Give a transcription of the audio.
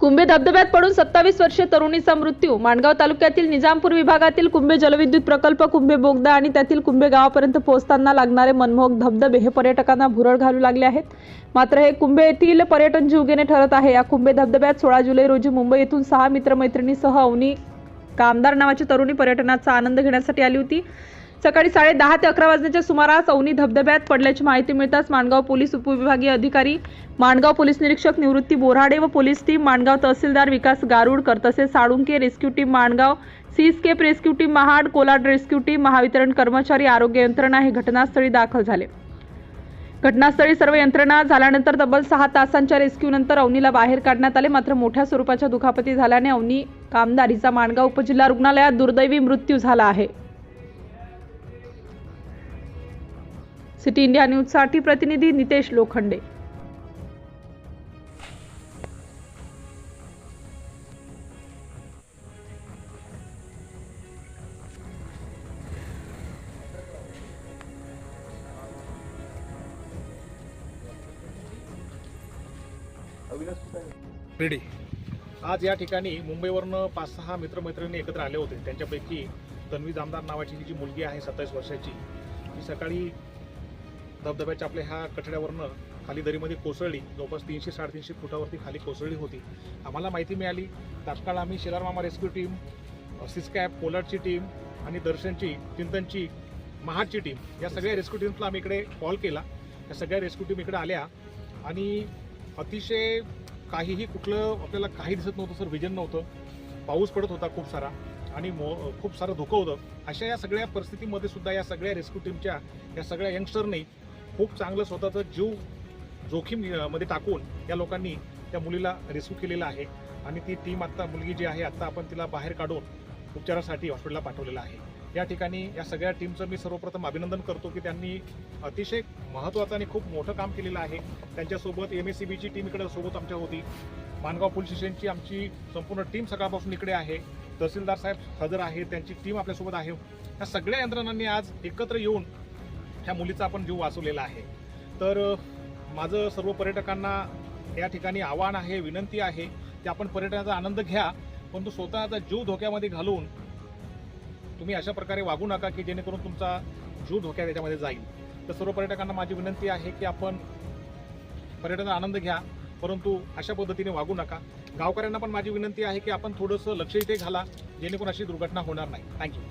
कुंभे धबधब्यात पडून सत्तावीस वर्षे तरुणीचा मृत्यू. माणगाव तालुक्यातील निजामपूर विभागातील कुंभे जलविद्युत प्रकल्प कुंभे बोगदा आणि त्यातील कुंभे गावापर्यंत पोहोचताना लागणारे मनमोहक धबधबे हे पर्यटकांना भुरळ घालू लागले आहेत. मात्र हे कुंभे येथील पर्यटन जीवघेणे ठरत आहे. या कुंभे धबधब्यात सोळा जुलै रोजी मुंबई येथून सहा मित्रमैत्रिणीसह अवनी कामदार नावाची तरुणी पर्यटनाचा आनंद घेण्यासाठी आली होती. सकाळी साडे दहा ते अकरा वाजण्याच्या सुमारास अवनी धबधब्यात पडल्याची माहिती मिळताच माणगाव पोलीस उपविभागीय अधिकारी माणगाव पोलीस निरीक्षक निवृत्ती बोराडे व पोलीस टीम माणगाव तहसीलदार विकास गारुडकर तसेच Salunke rescue team Mangaon seascape rescue team Mahad Kolad rescue team Mahavitaran कर्मचारी आरोग्य यंत्रणा हे घटनास्थळी दाखल झाले. घटनास्थळी सर्व यंत्रणा झाल्यानंतर तब्बल सहा तासांच्या रेस्क्यू नंतर अवनीला बाहेर काढण्यात आले. मात्र मोठ्या स्वरूपाच्या दुखापती झाल्याने अवनी कामदारीचा माणगाव उपजिल्हा रुग्णालयात दुर्दैवी मृत्यू झाला आहे. सिटी इंडिया न्यूजसाठी प्रतिनिधी नितेश लोखंडे. रेडी. आज या ठिकाणी मुंबईवरनं पाच सहा मित्रमैत्रिणी एकत्र आले होते. त्यांच्यापैकी तन्वी जामदार नावाची ही जी मुलगी आहे सत्तावीस वर्षाची ती सकाळी धबधब्याच्या आपल्या ह्या कठड्यावरनं खाली दरीमध्ये कोसळली. जवळपास तीनशे साडेतीनशे फुटावरती खाली कोसळली होती. आम्हाला माहिती मिळाली. तात्काळ आम्ही शेलार मामा रेस्क्यू टीम सिस्कॅप कोलाडची टीम आणि दर्शनची चिंतनची महाडची टीम या सगळ्या रेस्क्यू टीम्सला आम्ही इकडे कॉल केला. या सगळ्या रेस्क्यू टीम इकडे आल्या आणि अतिशय काहीही कुठलं आपल्याला काही दिसत नव्हतं सर विजन नव्हतं. पाऊस पडत होता खूप सारा आणि मो खूप सारं धुकं होतं. अशा या सगळ्या परिस्थितीमध्ये सुद्धा या सगळ्या रेस्क्यू टीमच्या या सगळ्या यंगस्टरने खूप चांगलं स्वतःचं जीव जोखीममध्ये टाकून या लोकांनी त्या मुलीला रेस्क्यू केलेला आहे. आणि ती टीम आत्ता मुलगी जी आहे आत्ता आपण तिला बाहेर काढून उपचारासाठी हॉस्पिटलला पाठवलेलं आहे. या ठिकाणी या सगळ्या टीमचं मी सर्वप्रथम अभिनंदन करतो की त्यांनी अतिशय महत्त्वाचं आणि खूप मोठं काम केलेलं आहे. त्यांच्यासोबत एम एस सी बीची टीम इकडे सोबत आमच्या होती. मानगाव पोलीस स्टेशनची आमची संपूर्ण टीम सकाळपासून इकडे आहे. तहसीलदार साहेब हजर आहे त्यांची टीम आपल्यासोबत आहे. या सगळ्या यंत्रणांनी आज एकत्र येऊन ह्या मुलीचा आपण जीव वाचवलेला आहे. तर माझं सर्व पर्यटकांना या ठिकाणी आव्हान आहे विनंती आहे की आपण पर्यटनाचा आनंद घ्या परंतु स्वतःचा जीव धोक्यामध्ये घालून तुम्ही अशा प्रकारे वागू नका की जेणेकरून तुमचा जीव धोक्यात याच्यामध्ये जाईल. तर सर्व पर्यटकांना माझी विनंती आहे की आपण पर्यटनाचा आनंद घ्या परंतु अशा पद्धतीने वागू नका. गावकऱ्यांना पण माझी विनंती आहे की आपण थोडंसं लक्ष इथे घाला जेणेकरून अशी दुर्घटना होणार नाही. थँक्यू